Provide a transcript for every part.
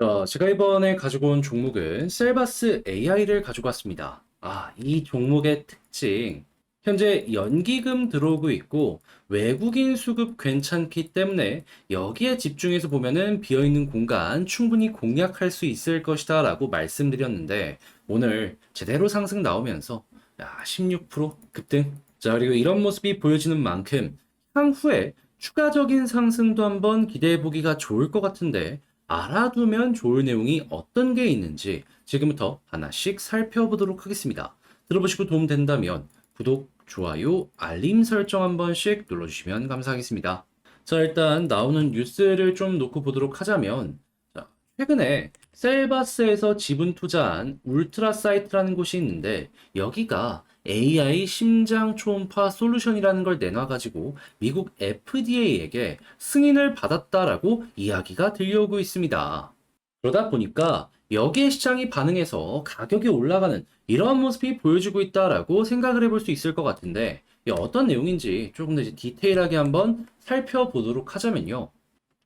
어, 제가 이번에 가지고 온 종목은 셀바스 AI를 가지고 왔습니다. 아, 이 종목의 특징. 현재 연기금 들어오고 있고 외국인 수급 괜찮기 때문에 여기에 집중해서 보면은 비어있는 공간 충분히 공략할 수 있을 것이다 라고 말씀드렸는데 오늘 제대로 상승 나오면서 야, 16% 급등. 자, 그리고 이런 모습이 보여지는 만큼 향후에 추가적인 상승도 한번 기대해 보기가 좋을 것 같은데 알아두면 좋을 내용이 어떤 게 있는지 지금부터 하나씩 살펴보도록 하겠습니다. 들어보시고 도움 된다면 구독, 좋아요, 알림 설정 한 번씩 눌러주시면 감사하겠습니다. 자, 일단 나오는 뉴스를 좀 놓고 보도록 하자면 자, 최근에 셀바스에서 지분 투자한 울트라 사이트라는 곳이 있는데 여기가 AI 심장 초음파 솔루션이라는 걸 내놔가지고 미국 FDA에게 승인을 받았다라고 이야기가 들려오고 있습니다. 그러다 보니까 여기에 시장이 반응해서 가격이 올라가는 이러한 모습이 보여지고 있다라고 생각을 해볼 수 있을 것 같은데 어떤 내용인지 조금 더 이제 디테일하게 한번 살펴보도록 하자면요.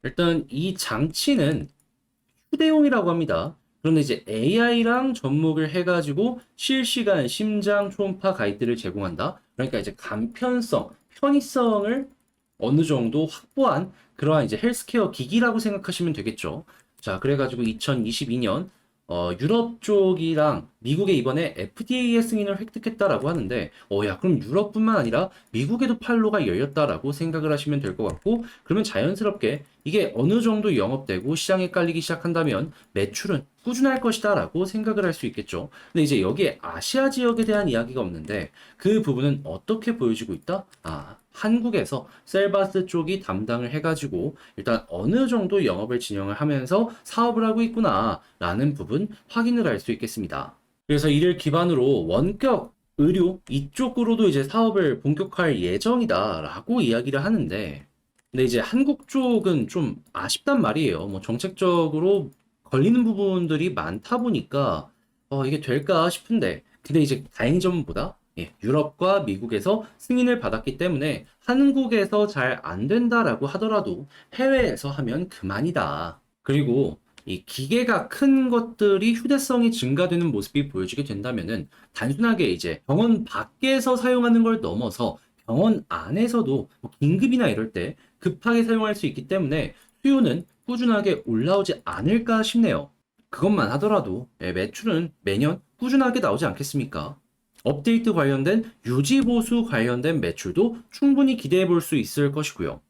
일단 이 장치는 휴대용이라고 합니다. 그런데 이제 AI랑 접목을 해가지고 실시간 심장 초음파 가이드를 제공한다. 그러니까 이제 간편성, 편의성을 어느 정도 확보한 그러한 이제 헬스케어 기기라고 생각하시면 되겠죠. 자, 그래가지고 2022년 어, 유럽 쪽이랑 미국에 이번에 FDA의 승인을 획득했다라고 하는데, 어, 야, 그럼 유럽뿐만 아니라 미국에도 판로가 열렸다라고 생각을 하시면 될 것 같고, 그러면 자연스럽게 이게 어느 정도 영업되고 시장에 깔리기 시작한다면 매출은 꾸준할 것이다라고 생각을 할 수 있겠죠. 근데 이제 여기에 아시아 지역에 대한 이야기가 없는데, 그 부분은 어떻게 보여지고 있다? 아, 한국에서 셀바스 쪽이 담당을 해가지고 일단 어느 정도 영업을 진행을 하면서 사업을 하고 있구나라는 부분 확인을 할 수 있겠습니다. 그래서 이를 기반으로 원격 의료 이쪽으로도 이제 사업을 본격화할 예정이다라고 이야기를 하는데 근데 이제 한국 쪽은 좀 아쉽단 말이에요. 뭐 정책적으로 걸리는 부분들이 많다 보니까 어, 이게 될까 싶은데 근데 이제 다행인 점은 보다 예, 유럽과 미국에서 승인을 받았기 때문에 한국에서 잘 안 된다라고 하더라도 해외에서 하면 그만이다. 그리고 이 기계가 큰 것들이 휴대성이 증가되는 모습이 보여지게 된다면은 단순하게 이제 병원 밖에서 사용하는 걸 넘어서 병원 안에서도 뭐 긴급이나 이럴 때 급하게 사용할 수 있기 때문에 수요는 꾸준하게 올라오지 않을까 싶네요. 그것만 하더라도 예, 매출은 매년 꾸준하게 나오지 않겠습니까? 업데이트 관련된 유지 보수 관련된 매출도 충분히 기대해 볼 수 있을 것이고요.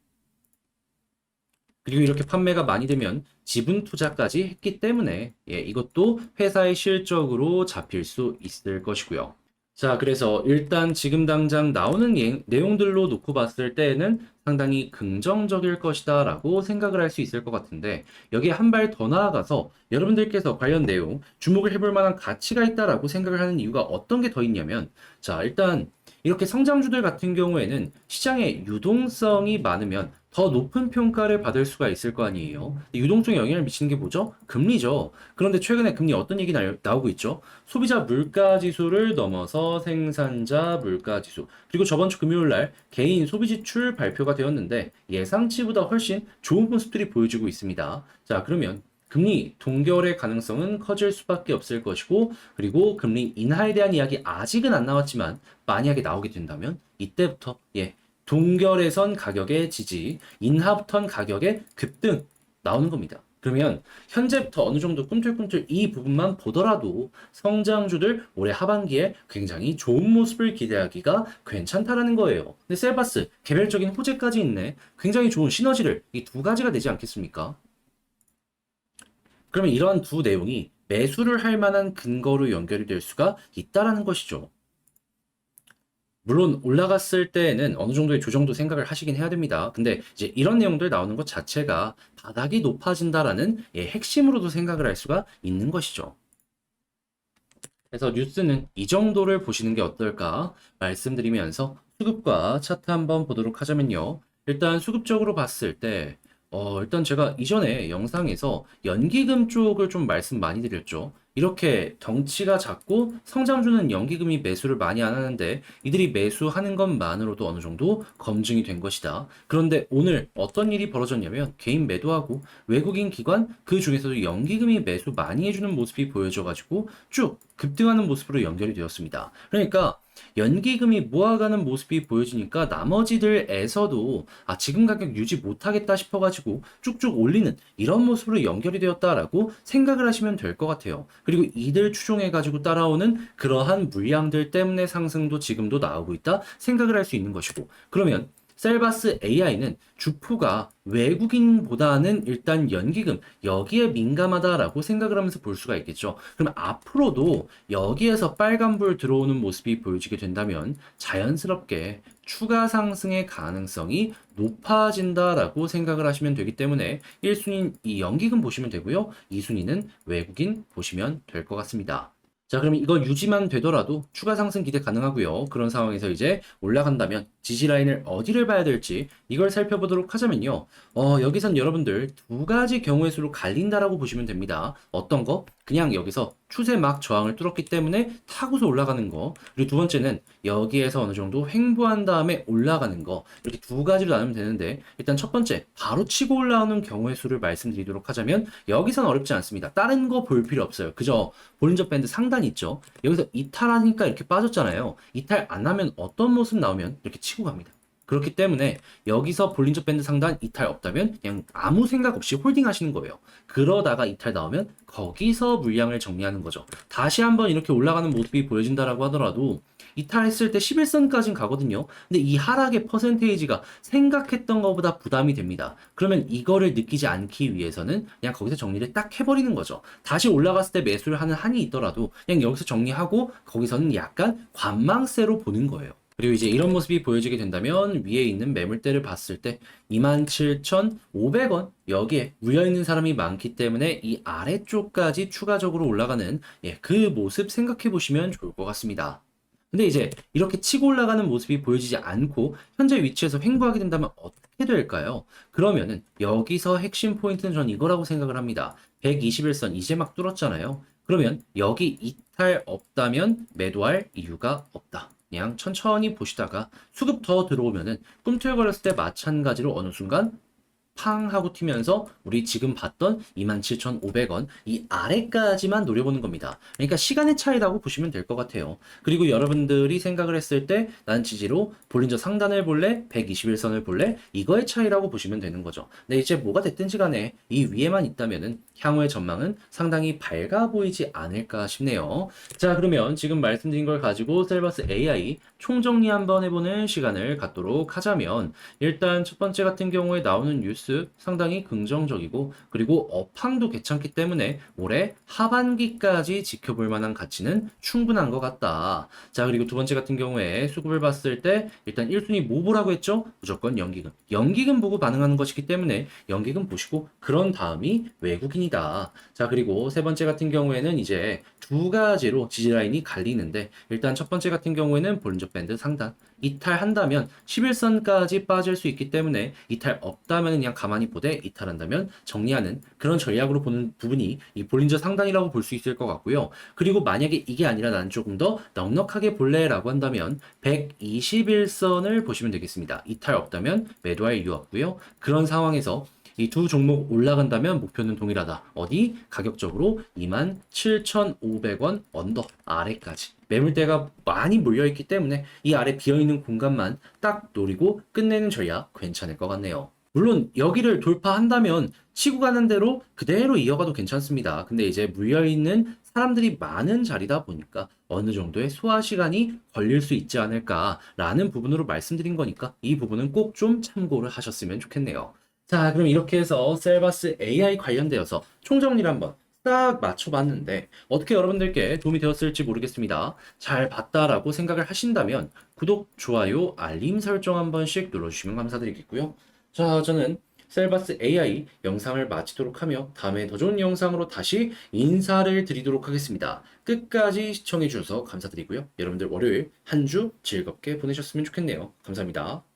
그리고 이렇게 판매가 많이 되면 지분 투자까지 했기 때문에 예, 이것도 회사의 실적으로 잡힐 수 있을 것이고요. 자, 그래서 일단 지금 당장 나오는 예- 내용들로 놓고 봤을 때에는 상당히 긍정적일 것이다 라고 생각을 할 수 있을 것 같은데 여기에 한 발 더 나아가서 여러분들께서 관련 내용 주목을 해볼 만한 가치가 있다라고 생각을 하는 이유가 어떤 게 더 있냐면 자, 일단 이렇게 성장주들 같은 경우에는 시장에 유동성이 많으면 더 높은 평가를 받을 수가 있을 거 아니에요. 유동성에 영향을 미치는 게 뭐죠? 금리죠. 그런데 최근에 금리 어떤 얘기 나, 나오고 있죠? 소비자 물가 지수를 넘어서 생산자 물가 지수. 그리고 저번 주 금요일 날 개인 소비 지출 발표가 되었는데 예상치보다 훨씬 좋은 모습들이 보여지고 있습니다. 자, 그러면 금리 동결의 가능성은 커질 수밖에 없을 것이고 그리고 금리 인하에 대한 이야기 아직은 안 나왔지만 만약에 나오게 된다면 이때부터 예 동결에선 가격의 지지, 인하부턴 가격의 급등 나오는 겁니다. 그러면 현재부터 어느 정도 꿈틀꿈틀 이 부분만 보더라도 성장주들 올해 하반기에 굉장히 좋은 모습을 기대하기가 괜찮다라는 거예요. 근데 셀바스 개별적인 호재까지 있네. 굉장히 좋은 시너지를 이 두 가지가 되지 않겠습니까? 그러면 이러한 두 내용이 매수를 할 만한 근거로 연결이 될 수가 있다라는 것이죠. 물론 올라갔을 때에는 어느 정도의 조정도 생각을 하시긴 해야 됩니다. 근데 이제 이런 내용들 나오는 것 자체가 바닥이 높아진다라는 예, 핵심으로도 생각을 할 수가 있는 것이죠. 그래서 뉴스는 이 정도를 보시는 게 어떨까 말씀드리면서 수급과 차트 한번 보도록 하자면요. 일단 수급적으로 봤을 때 어, 일단 제가 이전에 영상에서 연기금 쪽을 좀 말씀 많이 드렸죠. 이렇게 덩치가 작고 성장주는 연기금이 매수를 많이 안 하는데 이들이 매수하는 것만으로도 어느 정도 검증이 된 것이다. 그런데 오늘 어떤 일이 벌어졌냐면 개인 매도하고 외국인 기관 그 중에서도 연기금이 매수 많이 해주는 모습이 보여져가지고 쭉 급등하는 모습으로 연결이 되었습니다. 그러니까 연기금이 모아가는 모습이 보여지니까 나머지들에서도 아 지금 가격 유지 못하겠다 싶어가지고 쭉쭉 올리는 이런 모습으로 연결이 되었다라고 생각을 하시면 될 것 같아요. 그리고 이들 추종해가지고 따라오는 그러한 물량들 때문에 상승도 지금도 나오고 있다 생각을 할 수 있는 것이고 그러면 셀바스 AI는 주포가 외국인보다는 일단 연기금 여기에 민감하다라고 생각을 하면서 볼 수가 있겠죠. 그럼 앞으로도 여기에서 빨간불 들어오는 모습이 보여지게 된다면 자연스럽게 추가 상승의 가능성이 높아진다라고 생각을 하시면 되기 때문에 1순위는 이 연기금 보시면 되고요. 2순위는 외국인 보시면 될 것 같습니다. 자, 그럼 이거 유지만 되더라도 추가 상승 기대 가능하고요. 그런 상황에서 이제 올라간다면 지지 라인을 어디를 봐야 될지 이걸 살펴보도록 하자면요. 어, 여기선 여러분들 두 가지 경우의 수로 갈린다라고 보시면 됩니다. 어떤 거? 그냥 여기서 추세 막 저항을 뚫었기 때문에 타고서 올라가는 거. 그리고 두 번째는 여기에서 어느 정도 횡보한 다음에 올라가는 거. 이렇게 두 가지로 나누면 되는데 일단 첫 번째 바로 치고 올라오는 경우의 수를 말씀드리도록 하자면 여기선 어렵지 않습니다. 다른 거 볼 필요 없어요. 그저 볼린저 밴드 상단 있죠. 여기서 이탈하니까 이렇게 빠졌잖아요. 이탈 안 하면 어떤 모습 나오면 이렇게 치고 갑니다. 그렇기 때문에 여기서 볼린저 밴드 상단 이탈 없다면 그냥 아무 생각 없이 홀딩 하시는 거예요. 그러다가 이탈 나오면 거기서 물량을 정리하는 거죠. 다시 한번 이렇게 올라가는 모습이 보여진다라고 하더라도 이탈했을 때 11선까지는 가거든요. 근데 이 하락의 퍼센테이지가 생각했던 것보다 부담이 됩니다. 그러면 이거를 느끼지 않기 위해서는 그냥 거기서 정리를 딱 해버리는 거죠. 다시 올라갔을 때 매수를 하는 한이 있더라도 그냥 여기서 정리하고 거기서는 약간 관망세로 보는 거예요. 그리고 이제 이런 모습이 보여지게 된다면 위에 있는 매물대를 봤을 때 27,500원 여기에 물려있는 사람이 많기 때문에 이 아래쪽까지 추가적으로 올라가는 예, 그 모습 생각해 보시면 좋을 것 같습니다. 근데 이제 이렇게 치고 올라가는 모습이 보여지지 않고 현재 위치에서 횡보하게 된다면 어떻게 될까요? 그러면은 여기서 핵심 포인트는 전 이거라고 생각을 합니다. 121선 이제 막 뚫었잖아요. 그러면 여기 이탈 없다면 매도할 이유가 없다. 그냥 천천히 보시다가 수급 더 들어오면은 꿈틀거렸을 때 마찬가지로 어느 순간 팡 하고 튀면서 우리 지금 봤던 27,500원 이 아래까지만 노려보는 겁니다. 그러니까 시간의 차이라고 보시면 될 것 같아요. 그리고 여러분들이 생각을 했을 때 난 지지로 볼린저 상단을 볼래? 121선을 볼래? 이거의 차이라고 보시면 되는 거죠. 근데 이제 뭐가 됐든지 간에 이 위에만 있다면은 향후의 전망은 상당히 밝아 보이지 않을까 싶네요. 자, 그러면 지금 말씀드린 걸 가지고 셀버스 AI 총정리 한번 해보는 시간을 갖도록 하자면 일단 첫 번째 같은 경우에 나오는 뉴스 상당히 긍정적이고 그리고 업황도 괜찮기 때문에 올해 하반기까지 지켜볼 만한 가치는 충분한 것 같다. 자, 그리고 두 번째 같은 경우에 수급을 봤을 때 일단 1순위 뭐 보라고 했죠? 무조건 연기금. 연기금 보고 반응하는 것이기 때문에 연기금 보시고 그런 다음이 외국인이다. 자, 그리고 세 번째 같은 경우에는 이제 두 가지로 지지라인이 갈리는데 일단 첫 번째 같은 경우에는 볼린저 밴드 상단 이탈한다면 11선까지 빠질 수 있기 때문에 이탈 없다면 그냥 가만히 보되 이탈한다면 정리하는 그런 전략으로 보는 부분이 이 볼린저 상단이라고 볼 수 있을 것 같고요. 그리고 만약에 이게 아니라 난 조금 더 넉넉하게 볼래라고 한다면 121선을 보시면 되겠습니다. 이탈 없다면 매도할 이유 없고요. 그런 상황에서 이 두 종목 올라간다면 목표는 동일하다. 어디? 가격적으로 27,500원 언더 아래까지. 매물대가 많이 몰려있기 때문에 이 아래 비어있는 공간만 딱 노리고 끝내는 전략 괜찮을 것 같네요. 물론 여기를 돌파한다면 치고 가는 대로 그대로 이어가도 괜찮습니다. 근데 이제 물려있는 사람들이 많은 자리다 보니까 어느 정도의 소화 시간이 걸릴 수 있지 않을까라는 부분으로 말씀드린 거니까 이 부분은 꼭 좀 참고를 하셨으면 좋겠네요. 자, 그럼 이렇게 해서 셀바스 AI 관련되어서 총정리를 한번 딱 맞춰봤는데 어떻게 여러분들께 도움이 되었을지 모르겠습니다. 잘 봤다라고 생각을 하신다면 구독, 좋아요, 알림 설정 한 번씩 눌러주시면 감사드리겠고요. 자, 저는 셀바스 AI 영상을 마치도록 하며 다음에 더 좋은 영상으로 다시 인사를 드리도록 하겠습니다. 끝까지 시청해 주셔서 감사드리고요. 여러분들 월요일 한 주 즐겁게 보내셨으면 좋겠네요. 감사합니다.